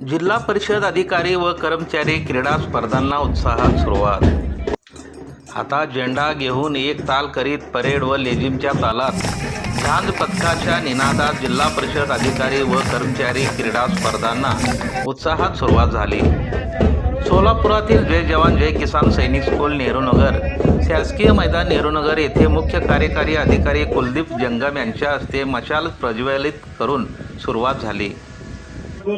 जिल्हा परिषद अधिकारी व कर्मचारी क्रीडा स्पर्धांना उत्साहात सुरुवात. हातात झेंडा घेऊन एक ताल करीत परेड व लेझिमच्या तालात. झांज पथकाच्या निनादात जिल्हा परिषद अधिकारी व कर्मचारी क्रीडा स्पर्धांना उत्साहात सुरुवात झाली. सोलापुरातील जय जवान जय किसान सैनिक स्कूल नेहरूनगर शासकीय मैदान नेहरूनगर येथे मुख्य कार्यकारी अधिकारी कुलदीप जंगम यांच्या हस्ते मशाल प्रज्वलित करून सुरुवात झाली.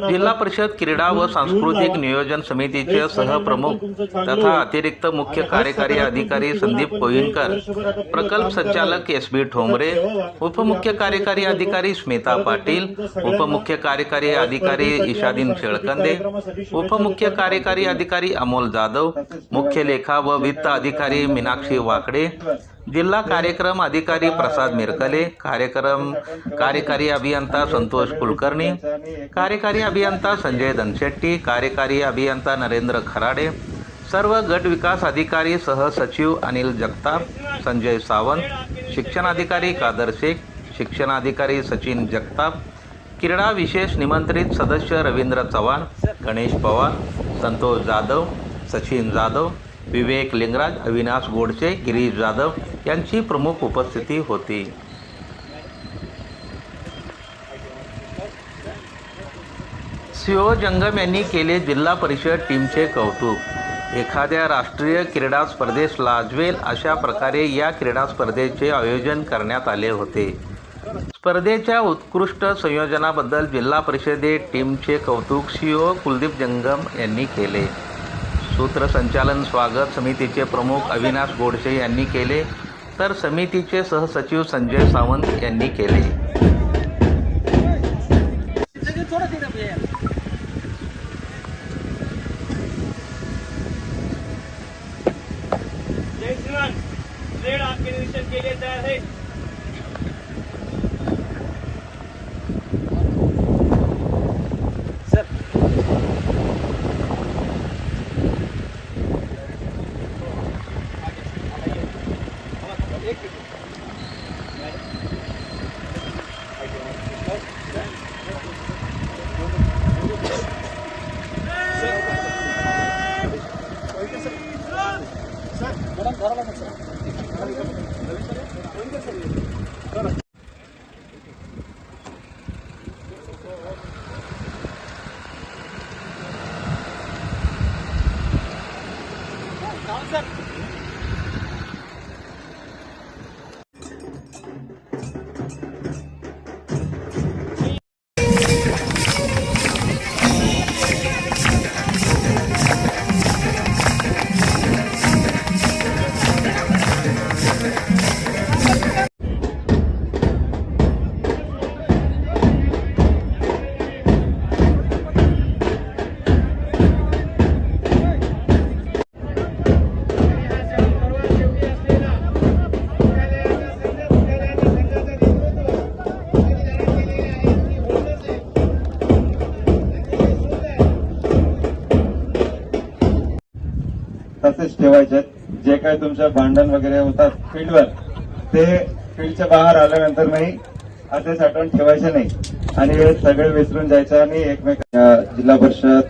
जिल्हा परिषद क्रीडा व सांस्कृतिक नियोजन समितीचे सहप्रमुख तथा अतिरिक्त मुख्य कार्यकारी अधिकारी संदीप कोयिनकर प्रकल्प संचालक एस बी ठोंबरे उपमुख्य कार्यकारी अधिकारी स्मिता पाटील उपमुख्य कार्यकारी अधिकारी ईशादीन शेळकंदे उपमुख्य कार्यकारी अधिकारी अमोल जाधव मुख्य लेखा व वित्त अधिकारी मीनाक्षी वाकडे जिल्हा कार्यक्रम अधिकारी प्रसाद मिरकले कार्यक्रम कार्यकारी अभियंता संतोष कुलकर्णी कार्यकारी अभियंता संजय दनशेट्टी कार्यकारी अभियंता नरेंद्र खराडे सर्व गट विकास अधिकारी सहसचिव अनिल जगताप संजय सावंत शिक्षणाधिकारी कादर शेख शिक्षणाधिकारी सचिन जगताप क्रीडा विशेष निमंत्रित सदस्य रवींद्र चव्हाण गणेश पवार संतोष जाधव सचिन जाधव विवेक लिंगराज अविनाश गोडसे गिरीश जाधव यांची प्रमुख उपस्थिती होती. सीओ जंगम यांनी केले जिल्हा परिषद टीमचे कौतुक. एखाद्या राष्ट्रीय क्रीडा स्पर्धेस लाजवेल अशा प्रकारे या क्रीडा स्पर्धेचे आयोजन करण्यात आले होते. स्पर्धेच्या उत्कृष्ट संयोजनाबद्दल जिल्हा परिषदे टीमचे कौतुक सीओ कुलदीप जंगम यांनी केले. सूत्रसंचालन स्वागत समितीचे प्रमुख अविनाश गोडसे यांनी केले तर समितीचे सहसचिव संजय सावंत यांनी केले. जय आपके निरीक्षण के लिए तैयार है Sir, madam, Dharawal, sir. तसेच ठेवायचे. जे काही तुमच्या भांडण वगैरे होतात फील्डवर ते फील्डच्या बाहेर आल्यानंतर नाही असे साठवून ठेवायचे नाही. आणि हे सगळे विसरून जायचे आणि एकमेक जिल्हा परिषद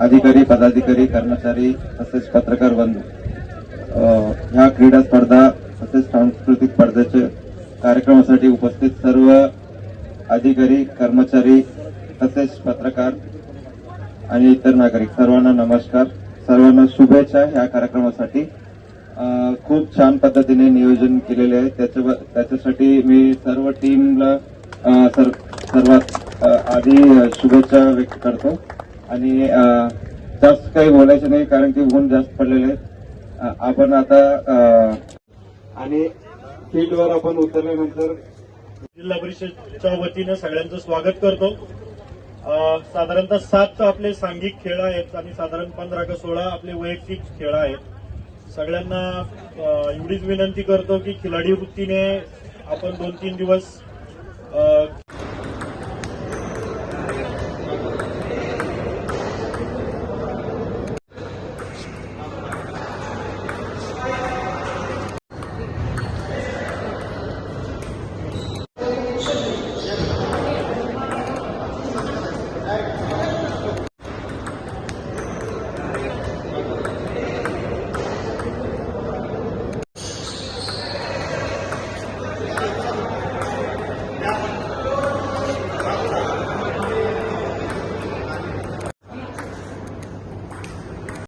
अधिकारी पदाधिकारी कर्मचारी तसेच पत्रकार बंधू ह्या क्रीडा स्पर्धा तसेच सांस्कृतिक स्पर्धेचे कार्यक्रमासाठी उपस्थित सर्व अधिकारी कर्मचारी तसेच पत्रकार आणि इतर नागरिक सर्वांना नमस्कार. सर्वांना शुभेच्छा ह्या कार्यक्रमासाठी. खूप छान पद्धतीने नियोजन केलेले आहे. त्याच्या त्याच्यासाठी मी सर्व टीमला सर- सर्वात आधी शुभेच्छा व्यक्त करतो. आणि जास्त काही बोलायचं नाही कारण की ऊन जास्त पडलेले आहे. आपण आता आणि फील्डवर आपण उतरल्यानंतर जिल्हा परिषदच्या वतीनं सगळ्यांचं स्वागत करतो. साधारणतः सात आपले सांघिक खेळ आहेत आणि साधारण पंधरा का सोळा आपले वैयक्तिक खेळ आहेत. सगळ्यांना एवढीच विनंती करतो की खिलाडी वृत्तीने आपण दोन तीन दिवस